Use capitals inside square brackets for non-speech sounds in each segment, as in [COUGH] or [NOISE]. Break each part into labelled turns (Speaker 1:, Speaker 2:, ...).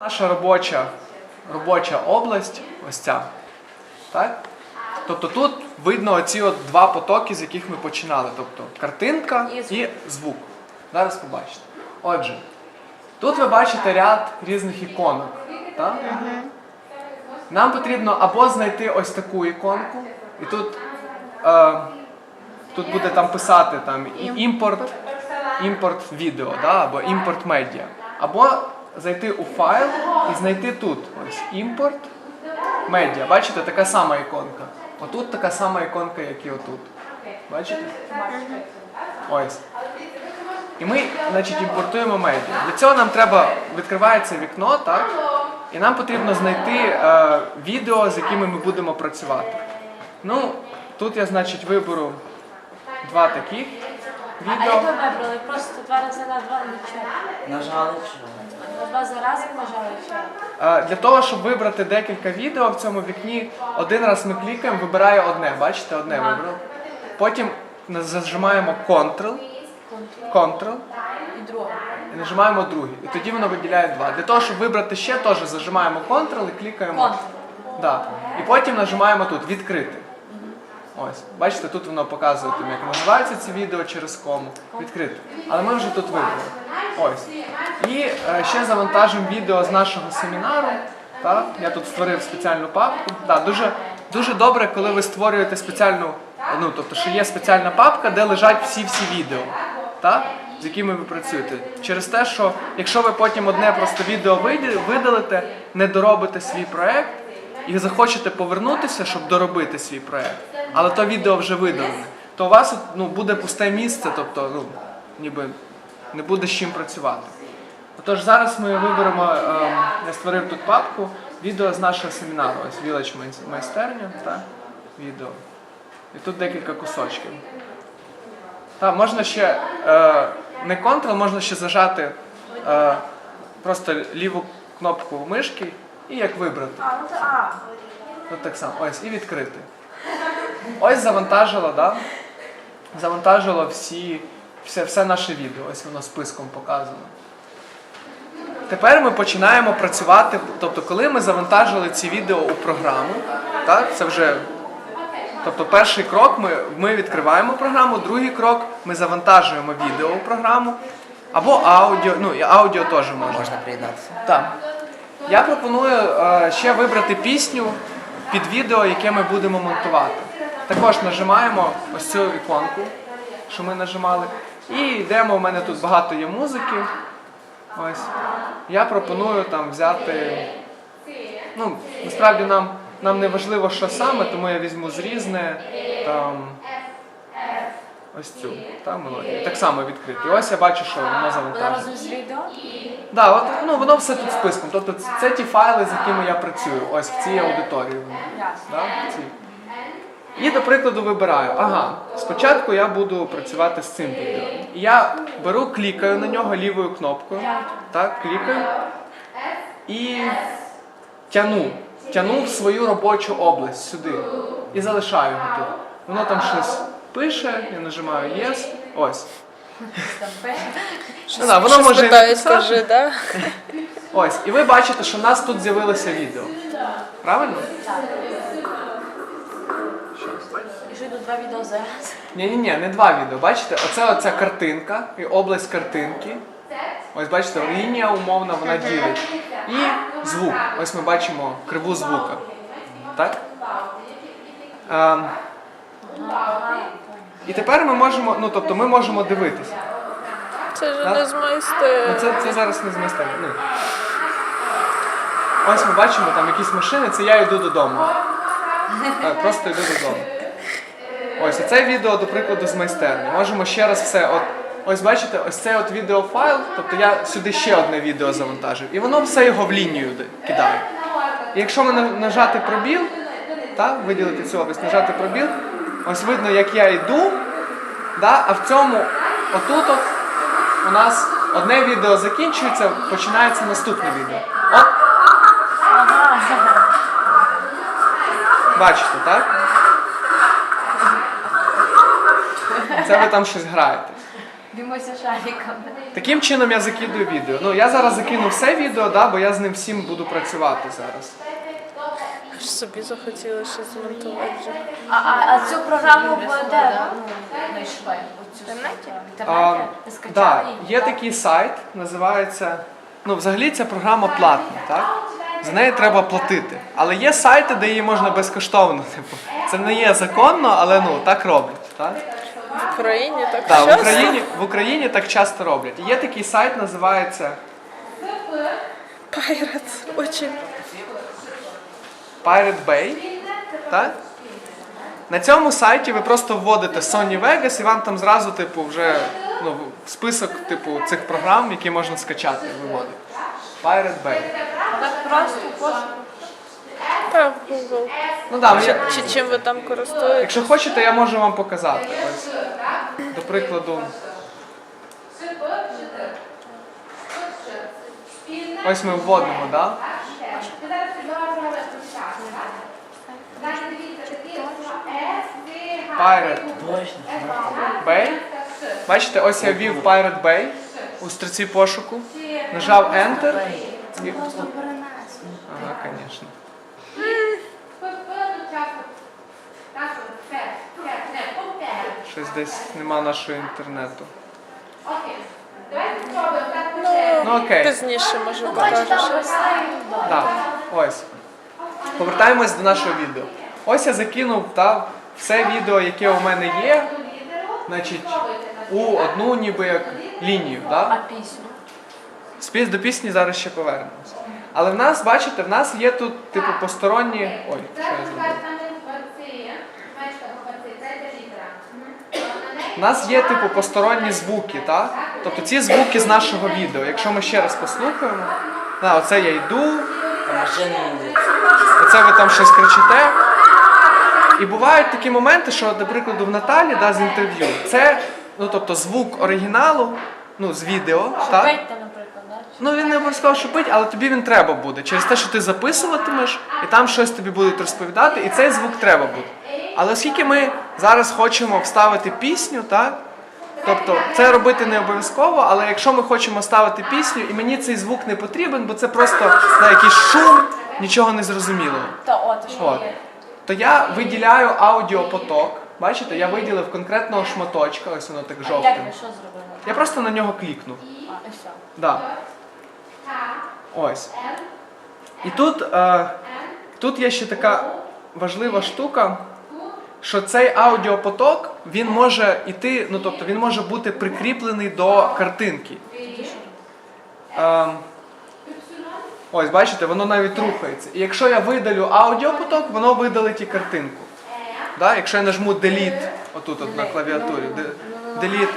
Speaker 1: Наша робоча, робоча область, ось ця. Так? Тобто тут видно оці от два потоки, з яких ми починали. Тобто картинка
Speaker 2: І звук.
Speaker 1: і звук. Зараз побачите. Отже, тут ви бачите ряд різних іконок. Так? Нам потрібно або знайти ось таку іконку, і тут, е, тут буде там писати там імпорт, імпорт відео, да? або імпорт медіа. Або зайти у файл і знайти тут ось імпорт медіа. Бачите, така сама іконка. Отут така сама іконка, як і отут. Бачите? Ось. І ми, значить, імпортуємо медіа. Для цього нам треба відкривається вікно, так? І нам потрібно знайти е, відео, з якими ми будемо працювати. Ну, тут я, значить, виберу два таких
Speaker 2: А як
Speaker 1: відео.
Speaker 2: ви вибрали? Просто два рази на два нічого.
Speaker 3: Нажали чи
Speaker 2: Два рази разом нажали?
Speaker 1: Е, Для того, щоб вибрати декілька відео в цьому вікні, один раз ми клікаємо, вибирає одне. Бачите, одне
Speaker 2: Ага.
Speaker 1: вибрав. Потім на- зажимаємо Ctrl, Ctrl
Speaker 2: І друге.
Speaker 1: і нажимаємо другий. І тоді воно виділяє два. Для того, щоб вибрати ще, теж зажимаємо Ctrl і клікаємо.
Speaker 2: Контур.
Speaker 1: Да. І потім нажимаємо тут відкрити. Ось, бачите, тут воно показує, там, як називаються ці відео через кому. Відкрити. Але ми вже тут вибрали. Ось. І е, ще завантажимо відео з нашого семінару. Так? Я тут створив спеціальну папку. Да, дуже, дуже добре, коли ви створюєте спеціальну, ну тобто, що є спеціальна папка, де лежать всі-всі відео. Так? З якими ви працюєте. Через те, що якщо ви потім одне просто відео видалите, не доробите свій проект і захочете повернутися, щоб доробити свій проект, але то відео вже видалене, то у вас ну, буде пусте місце, тобто ну, ніби не буде з чим працювати. Отож, зараз ми виберемо, е, я створив тут папку, відео з нашого семінару, ось Village майстерня, так, відео. І тут декілька кусочків. Так, можна ще е, не Ctrl, можна ще зажати е, просто ліву кнопку мишки і як вибрати.
Speaker 2: А, ну то а.
Speaker 1: От так само. Ось, і відкрити. Ось завантажило, да? Завантажило всі, все, все наше відео. Ось воно списком показано. Тепер ми починаємо працювати. Тобто, коли ми завантажили ці відео у програму, так, це вже. Тобто перший крок ми, ми відкриваємо програму, другий крок ми завантажуємо відео у програму. Або аудіо, ну і аудіо теж можна.
Speaker 3: можна приєднатися?
Speaker 1: Так. Я пропоную е, ще вибрати пісню під відео, яке ми будемо монтувати. Також нажимаємо ось цю іконку, що ми нажимали. І йдемо, у мене тут багато є музики. Ось. Я пропоную там взяти. Ну, насправді нам, нам не важливо, що саме, тому я візьму з різне там. Ось цю та. Так само відкрити. Ось я бачу, що Воно завантажено. Да, от, ну, воно все тут списком. Тобто це, це ті файли, з якими я працюю. Ось в цій аудиторії. Да, в цій. І, до прикладу, вибираю. Ага, спочатку я буду працювати з цим відео. Я беру, клікаю на нього лівою кнопкою. Так, клікаю. І тяну. Тяну в свою робочу область сюди. І залишаю його тут. Воно там щось пише, я нажимаю Yes. Ось. Ну, да, воно може не
Speaker 4: скажи, да?
Speaker 1: Ось, і ви бачите, що в нас тут з'явилося відео. Правильно?
Speaker 2: І що йдуть два відео зараз?
Speaker 1: Ні, ні, ні, не два відео. Бачите, оце оця картинка і область картинки. Ось бачите, лінія умовна, вона ділить. І звук. Ось ми бачимо криву звука. Так? Ем, і тепер ми можемо, ну тобто ми можемо дивитися.
Speaker 4: Це ж не з майстер.
Speaker 1: Ну, це, це зараз не змістимо. Ну. Ось ми бачимо там якісь машини, це я йду додому. Так, просто йду додому. Ось, оце відео, до прикладу, з майстерні. Можемо ще раз все. От, ось бачите, ось цей от відеофайл, тобто я сюди ще одне відео завантажив, і воно все його в лінію кидає. І якщо ми нажати пробіл, так, виділити цю область, нажати пробіл, ось видно, як я йду, да, а в цьому отут от у нас одне відео закінчується, починається наступне відео. От. Бачите, так? Це ви там щось граєте.
Speaker 2: Б'ємося шариками.
Speaker 1: Таким чином я закидую відео. Ну я зараз закину все відео, да, бо я з ним всім буду працювати зараз.
Speaker 4: Аж собі захотіли щось змонтувати.
Speaker 2: А, а, а цю програму ви де ну, знайшли?
Speaker 4: В інтернеті?
Speaker 1: А.
Speaker 2: Ти
Speaker 1: да,
Speaker 2: її,
Speaker 1: є
Speaker 2: так?
Speaker 1: такий сайт, називається. Ну, взагалі ця програма платна, так? За неї треба платити. Але є сайти, де її можна безкоштовно. Типу. Це не є законно, але ну так роблять. Так?
Speaker 4: В Україні так
Speaker 1: Так, в
Speaker 4: часто.
Speaker 1: Україні, в Україні так часто роблять. І Є такий сайт, називається
Speaker 4: Pirates. Очень.
Speaker 1: Pirate Bay. Так? На цьому сайті ви просто вводите Sony Vegas і вам там зразу, типу, вже ну, список типу, цих програм, які можна скачати, виводить. Pirate Bay.
Speaker 2: Так просто, просто.
Speaker 4: Так, Google.
Speaker 1: Ну да, я,
Speaker 4: Чи чим ви там користуєтесь?
Speaker 1: якщо хочете, я можу вам показати. Ось, до прикладу, ось ми вводимо, да? Pirate Bay. Бачите, ось я ввів Pirate Bay у строці пошуку, нажав Enter. І... Ага, звісно. Щось десь нема нашого інтернету. Ну окей.
Speaker 4: Пізніше може
Speaker 2: Бачите,
Speaker 4: покажеш.
Speaker 1: Так, ось. Повертаємось до нашого відео. Ось я закинув та, все відео, яке у мене є, значить, у одну ніби як лінію.
Speaker 2: А
Speaker 1: Да?
Speaker 2: пісню?
Speaker 1: Спів до пісні зараз ще повернемось. Але в нас, бачите, в нас є тут, типу, посторонні. Ой, що я зробив? У нас є, типу, посторонні звуки, так? Тобто ці звуки з нашого відео. Якщо ми ще раз послухаємо, на, оце я йду, оце ви там щось кричите. І бувають такі моменти, що, до прикладу, в Наталі да, з інтерв'ю, це ну, тобто, звук оригіналу, ну, з відео, так?
Speaker 2: Наприклад, да?
Speaker 1: Ну він не обов'язково шипить, але тобі він треба буде. Через те, що ти записуватимеш, і там щось тобі будуть розповідати, і цей звук треба буде. Але оскільки ми зараз хочемо вставити пісню, так? Тобто це робити не обов'язково, але якщо ми хочемо ставити пісню, і мені цей звук не потрібен, бо це просто на якийсь шум, нічого не зрозумілого.
Speaker 2: Та от, що є.
Speaker 1: То я виділяю аудіопоток. Бачите, я виділив конкретного шматочка, ось воно так
Speaker 2: А як
Speaker 1: жовтим.
Speaker 2: ви що зробили?
Speaker 1: Я просто на нього клікнув.
Speaker 2: А, і все.
Speaker 1: Да. Ось. І тут, е, тут є ще така важлива штука, що цей аудіопоток він може іти, ну тобто він може бути прикріплений до картинки. Е, ось, бачите, воно навіть рухається. І якщо я видалю аудіопоток, воно видалить і картинку. Да? Якщо я нажму Delete, отут от на клавіатурі, Delete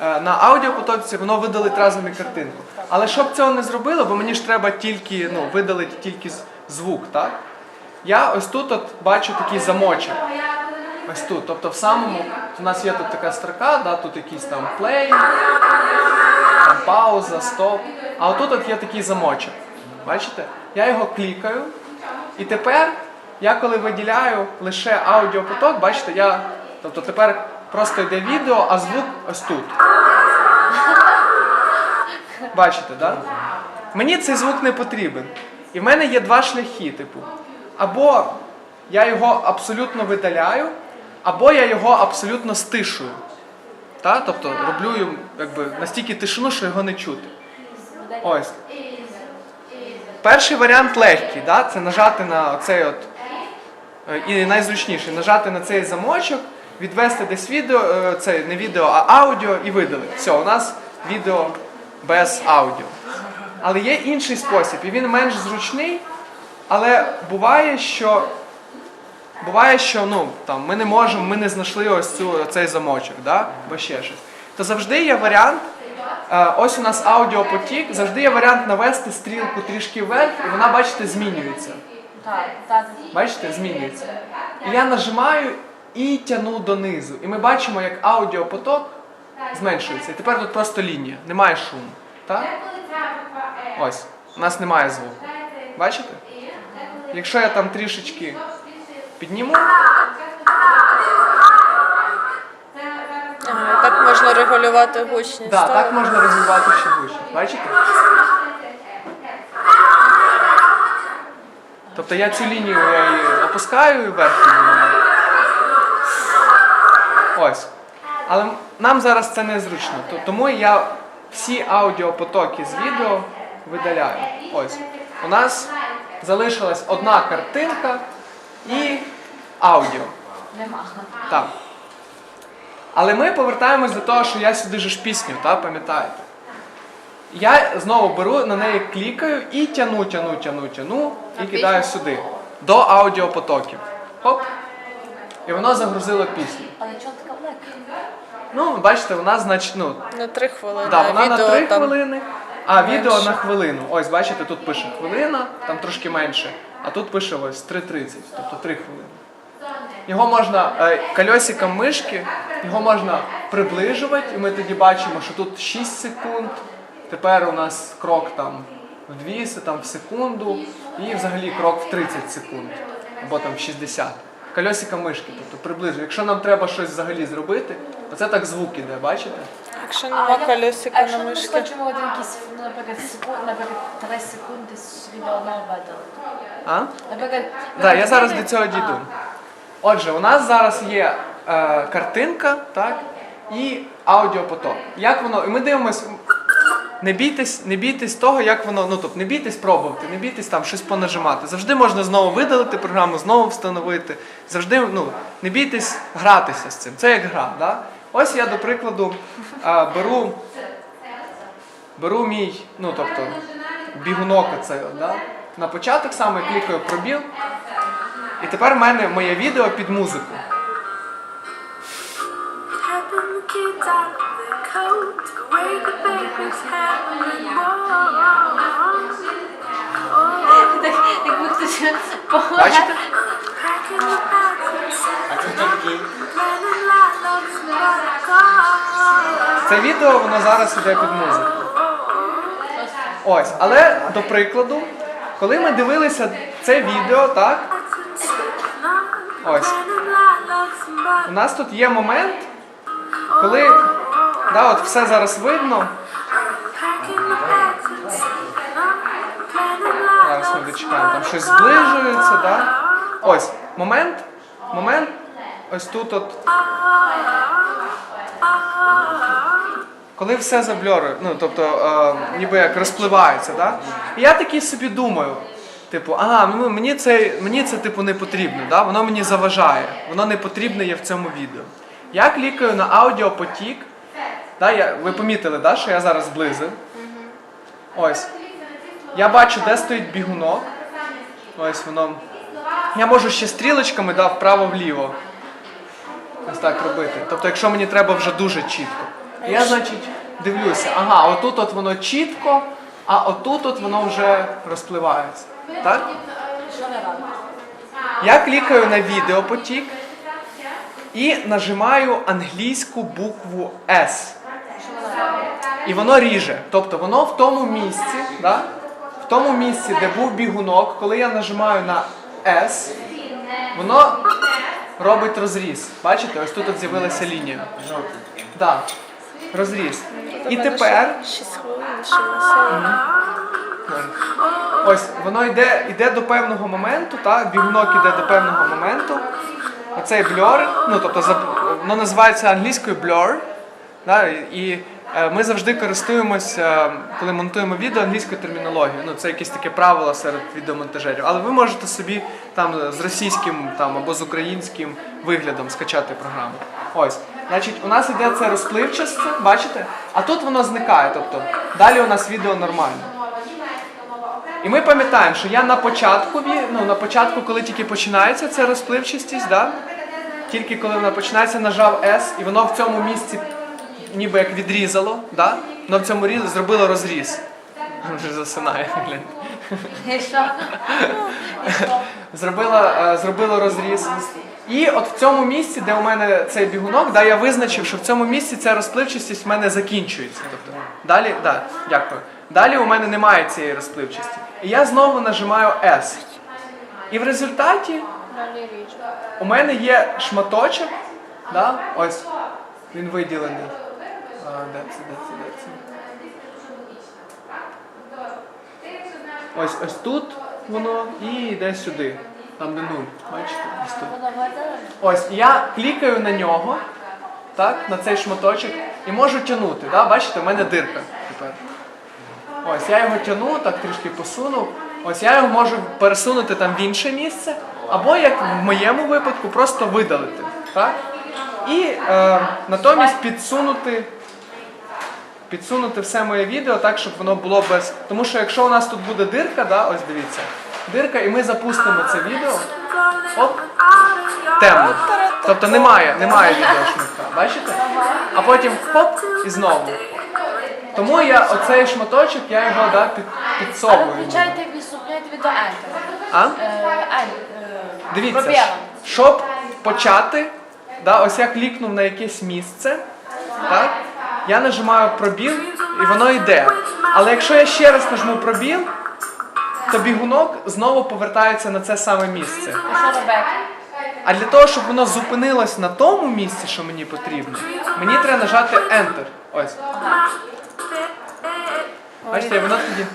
Speaker 1: е, на аудіопотоці, воно видалить разом і картинку. Але щоб цього не зробило, бо мені ж треба тільки ну, видалити тільки звук, так? Я ось тут от бачу такий замочок. Ось тут. Тобто в самому, у нас є тут така строка, да, тут якийсь там play, там пауза, стоп. А отут от є такий замочок. Бачите? Я його клікаю. І тепер я коли виділяю лише аудіопоток, бачите, я. Тобто тепер просто йде відео, а звук ось тут. Бачите? Да? Мені цей звук не потрібен. І в мене є два шляхи, типу. Або я його абсолютно видаляю, або я його абсолютно стишую. Та? Тобто роблю якби, настільки тишину, що його не чути. Ось. Перший варіант легкий, да? це нажати на оцей от. е, І найзручніший нажати на цей замочок, відвести десь відео, е, це не відео, а аудіо і видалити. Все, у нас відео без аудіо. Але є інший спосіб, і він менш зручний, але буває, що буває, що ну, там, ми не можемо, ми не знайшли ось цю, цей замочок, да? або ще щось. То завжди є варіант, ось у нас аудіопотік, завжди є варіант навести стрілку трішки вверх, і вона, бачите, змінюється. Бачите, змінюється. І я нажимаю і тяну донизу. І ми бачимо, як аудіопоток зменшується. І тепер тут просто лінія, немає шуму. Так? Ось, у нас немає звуку. Бачите? Якщо я там трішечки підніму,
Speaker 4: так можна регулювати гучність.
Speaker 1: Да,
Speaker 4: так?
Speaker 1: так можна розвивати ще гучність. Бачите? Тобто я цю лінію я її опускаю і піднімаю. Ось. Але нам зараз це незручно. То- Тому я всі аудіопотоки з відео видаляю. Ось. У нас залишилась одна картинка і аудіо.
Speaker 2: Нема.
Speaker 1: Так. Але ми повертаємось до того, що я сюди ж пісню, та, пам'ятаєте? Я знову беру, на неї клікаю і тяну, тяну, тяну, тяну і кидаю сюди. До аудіопотоків. Хоп. І воно загрузило пісню.
Speaker 2: Але чого така велика?
Speaker 1: Ну, бачите, вона значить, ну,
Speaker 4: На три хвилини.
Speaker 1: да,
Speaker 4: а
Speaker 1: вона на
Speaker 4: відео
Speaker 1: 3
Speaker 4: там
Speaker 1: хвилини, а відео на хвилину. Ось, бачите, тут пише хвилина, там трошки менше, а тут пише ось 3.30, тобто 3 хвилини. Його можна е, кольосиком мишки, його можна приближувати, і ми тоді бачимо, що тут 6 секунд. Тепер у нас крок там в 2 се- там в секунду, і взагалі крок в 30 секунд, або там в 60. Кольосиком мишки, тобто приближує. Якщо нам треба щось взагалі зробити, оце так звук іде, бачите?
Speaker 4: Якщо
Speaker 2: А
Speaker 4: нема
Speaker 2: як-
Speaker 4: колесика
Speaker 2: а
Speaker 4: на
Speaker 2: якщо ми хочемо один якийсь, наприклад, секунд, наприклад, 3 секунди з відео одного видалити.
Speaker 1: А?
Speaker 2: Наприклад,
Speaker 1: Да, я зараз до цього дійду. Отже, у нас зараз є е, картинка, так, і аудіопоток. Як воно? І ми дивимось. Не бійтесь, не бійтесь того, як воно, ну тобто не бійтесь пробувати, не бійтесь там щось понажимати. Завжди можна знову видалити програму, знову встановити. Завжди ну, не бійтесь гратися з цим. Це як гра. Да? Ось я, до прикладу, е, беру, беру мій, ну тобто, бігунок оцей, да? на початок саме клікаю пробіл. І тепер в мене моє відео під музику. Бачите? Це відео воно зараз іде під музику. Ось, але до прикладу, коли ми дивилися це відео, так, Ось. У нас тут є момент, коли да, от все зараз видно. Зараз ми дочекаємо, там щось зближується, да? Ось, момент, момент, ось тут от. Коли все забльорує, ну тобто е, ніби як розпливається, да? І я такий собі думаю, типу, ага, ну, мені це, мені це типу не потрібно, да? воно мені заважає, воно не потрібне є в цьому відео. Я клікаю на аудіопотік, да, я, ви помітили, да, що я зараз зблизив. Ось. Я бачу, де стоїть бігунок. Ось воно. Я можу ще стрілочками да, вправо-вліво. Ось так робити. Тобто, якщо мені треба вже дуже чітко. Я, значить, дивлюся, ага, отут от воно чітко, а отут от воно вже розпливається. Так? Я клікаю на відеопотік і нажимаю англійську букву S. І воно ріже. Тобто воно в тому місці, да? в тому місці, де був бігунок, коли я нажимаю на S, воно робить розріз. Бачите, ось тут от з'явилася лінія. Да. Розріз. І тепер
Speaker 4: 6 хвилин лишилося.
Speaker 1: Ось воно йде, йде до певного моменту, та бігунок іде до певного моменту. Оцей бльор, ну тобто воно називається англійською blur. Да, і е, ми завжди користуємося, коли монтуємо відео англійською термінологією. Ну, це якесь таке правило серед відеомонтажерів. Але ви можете собі там з російським там, або з українським виглядом скачати програму. Ось. Значить, у нас іде це розпливчасте, бачите? А тут воно зникає. Тобто далі у нас відео нормальне. І ми пам'ятаємо, що я на початку, ну, на початку, коли тільки починається ця розпливчастість, да? тільки коли вона починається, нажав S, і воно в цьому місці ніби як відрізало, да? воно в цьому різ- зробило розріз. Вже засинає, глянь.
Speaker 2: І що?
Speaker 1: Зробило, е, зробило розріз. І от в цьому місці, де у мене цей бігунок, да, я визначив, що в цьому місці ця розпливчастість в мене закінчується. Тобто, далі, да, дякую. Далі у мене немає цієї розпливчості. І я знову нажимаю S. І в результаті у мене є шматочок, да, ось він виділений. А, де це, де це, де це? Ось ось тут воно і йде сюди. Там де нуль. Бачите? Ось тут. Ось я клікаю на нього, так, на цей шматочок, і можу тягнути. Да? Бачите, в мене дирка тепер. Ось я його тяну, так трішки посунув. Ось я його можу пересунути там в інше місце, або як в моєму випадку, просто видалити. Так? І е, натомість підсунути. Підсунути все моє відео так, щоб воно було без. Тому що якщо у нас тут буде дирка, да, ось дивіться, дирка, і ми запустимо це відео, Оп. темно. Тобто немає, немає відеошматка. Бачите? А потім хоп і знову. Тому я оцей шматочок, я його да, під, підсовую.
Speaker 2: включайте і відступляйте від Enter.
Speaker 1: А?
Speaker 2: Е, Ен- е,
Speaker 1: Дивіться,
Speaker 2: пробілом.
Speaker 1: щоб почати, да, ось я клікнув на якесь місце, так? Я нажимаю пробіл і воно йде. Але якщо я ще раз нажму пробіл, то бігунок знову повертається на це саме місце.
Speaker 2: І що робити?
Speaker 1: А для того, щоб воно зупинилось на тому місці, що мені потрібно, мені треба нажати Enter. Ось. Бачите, і воно тоді.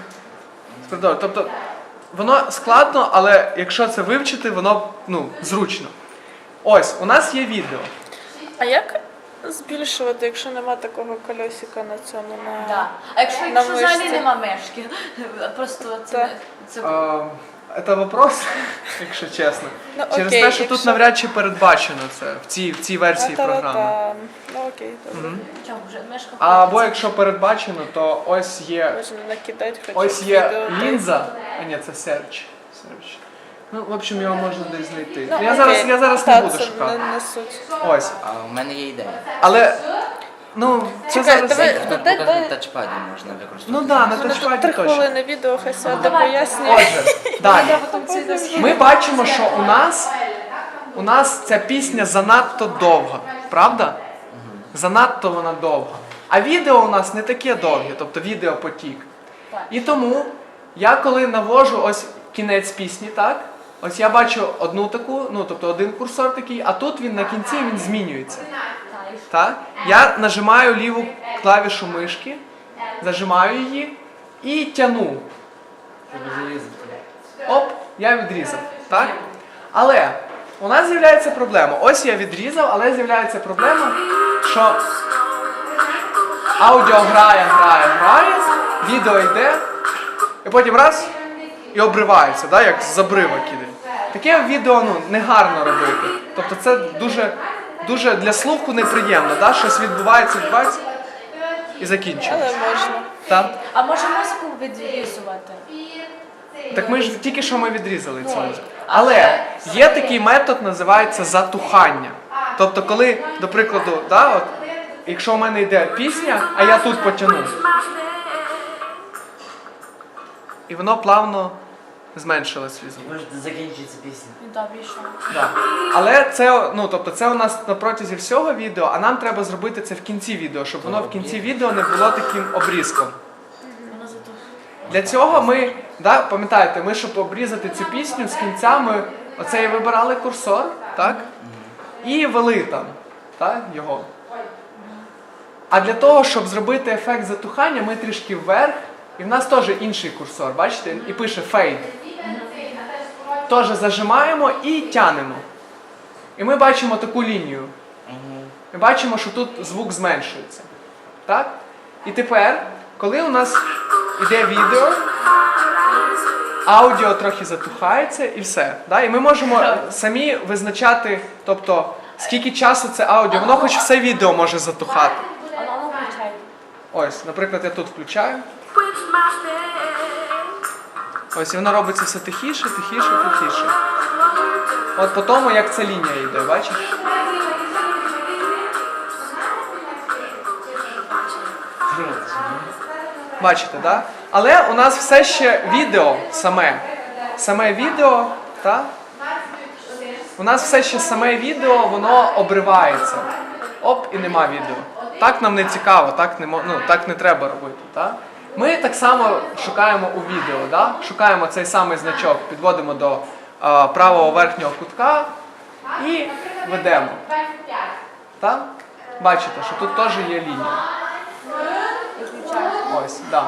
Speaker 1: продовжує. Тобто воно складно, але якщо це вивчити, воно ну, зручно. Ось, у нас є відео.
Speaker 4: А як збільшувати, якщо нема такого кольосика на цьому? На...
Speaker 2: Да. А якщо,
Speaker 4: На
Speaker 2: якщо взагалі нема мешки, [LAUGHS] просто це,
Speaker 4: Так.
Speaker 2: це
Speaker 1: Е, Це вопрос, [LAUGHS] якщо чесно.
Speaker 4: Ну,
Speaker 1: Через
Speaker 4: окей,
Speaker 1: те, що тут
Speaker 4: якщо-
Speaker 1: навряд чи передбачено це в цій, в цій версії програми.
Speaker 4: Та-та-та. Ну окей, добре.
Speaker 2: чому вже мишка
Speaker 1: Або якщо передбачено, то ось є
Speaker 4: Можна накидати хоч
Speaker 1: Ось є
Speaker 4: відео.
Speaker 1: лінза, а ні, це search. search. Ну, в общем, його можна десь знайти.
Speaker 4: Ну,
Speaker 1: я
Speaker 4: окей.
Speaker 1: зараз, я зараз
Speaker 4: Та,
Speaker 1: не буду
Speaker 4: це
Speaker 1: шукати.
Speaker 4: Не, не суть.
Speaker 1: Ось.
Speaker 5: А у мене є ідея.
Speaker 1: Але, ну, це
Speaker 4: Чекай,
Speaker 1: зараз.
Speaker 4: давай-
Speaker 5: Тут покажу
Speaker 4: дай-
Speaker 5: на тачпаді можна використовувати.
Speaker 1: Ну да, на
Speaker 4: Тут
Speaker 1: тачпаді
Speaker 4: три
Speaker 1: точно.
Speaker 4: хвилини відео, хай сяде
Speaker 2: давай.
Speaker 4: пояснює.
Speaker 1: Отже, далі. Ми бачимо, що у нас, у нас ця пісня занадто довга, правда? Занадто вона довга. А відео у нас не таке довге, тобто відеопотік. І тому я коли навожу ось кінець пісні, так? Ось я бачу одну таку, ну тобто один курсор такий, а тут він на кінці він змінюється. Так? Я нажимаю ліву клавішу мишки, зажимаю її і тяну. Оп, я відрізав. Так? Але у нас з'являється проблема. Ось я відрізав, але з'являється проблема, що аудіо грає, грає, грає, відео йде, і потім раз і обривається, да, як з забрива кидає. Таке відео ну, не гарно робити. Тобто це дуже, дуже для слуху неприємно, да? щось відбувається, відбувається і закінчується.
Speaker 4: Але можна.
Speaker 1: Так?
Speaker 2: А може музику відрізувати?
Speaker 1: Так ми ж тільки що ми відрізали цю музику. Але є такий метод, називається затухання. Тобто, коли, до прикладу, да, от, якщо у мене йде пісня, а я тут потягну, і воно плавно зменшило свій звук.
Speaker 5: Може закінчиться пісня.
Speaker 2: І добре, і що?
Speaker 1: Да. Але це, ну, тобто, це у нас на протязі всього відео, а нам треба зробити це в кінці відео, щоб воно в кінці відео не було таким обрізком.
Speaker 2: Воно.
Speaker 1: Для цього ми, да, пам'ятаєте, ми, щоб обрізати цю пісню, з кінця ми оцей вибирали курсор, так? І вели там так, його. А для того, щоб зробити ефект затухання, ми трішки вверх, і в нас теж інший курсор, бачите? І пише фейд. Теж зажимаємо і тянемо. І ми бачимо таку лінію. Ми бачимо, що тут звук зменшується. Так? І тепер, коли у нас іде відео, аудіо трохи затухається і все. Да? І ми можемо самі визначати, тобто, скільки часу це аудіо. Воно хоч все відео може затухати. Ось, наприклад, я тут включаю. Ось і воно робиться все тихіше, тихіше, тихіше. От по тому, як ця лінія йде, бачиш? Бачите, так? Да? Але у нас все ще відео саме. Саме відео, так? У нас все ще саме відео, воно обривається. Оп, і нема відео. Так нам не цікаво, так не, ну, так не треба робити. Так? Ми так само шукаємо у відео, да? шукаємо цей самий значок, підводимо до е, правого верхнього кутка і ведемо. Так? Бачите, що тут теж є лінія. Ось, да.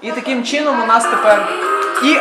Speaker 1: І таким чином у нас тепер і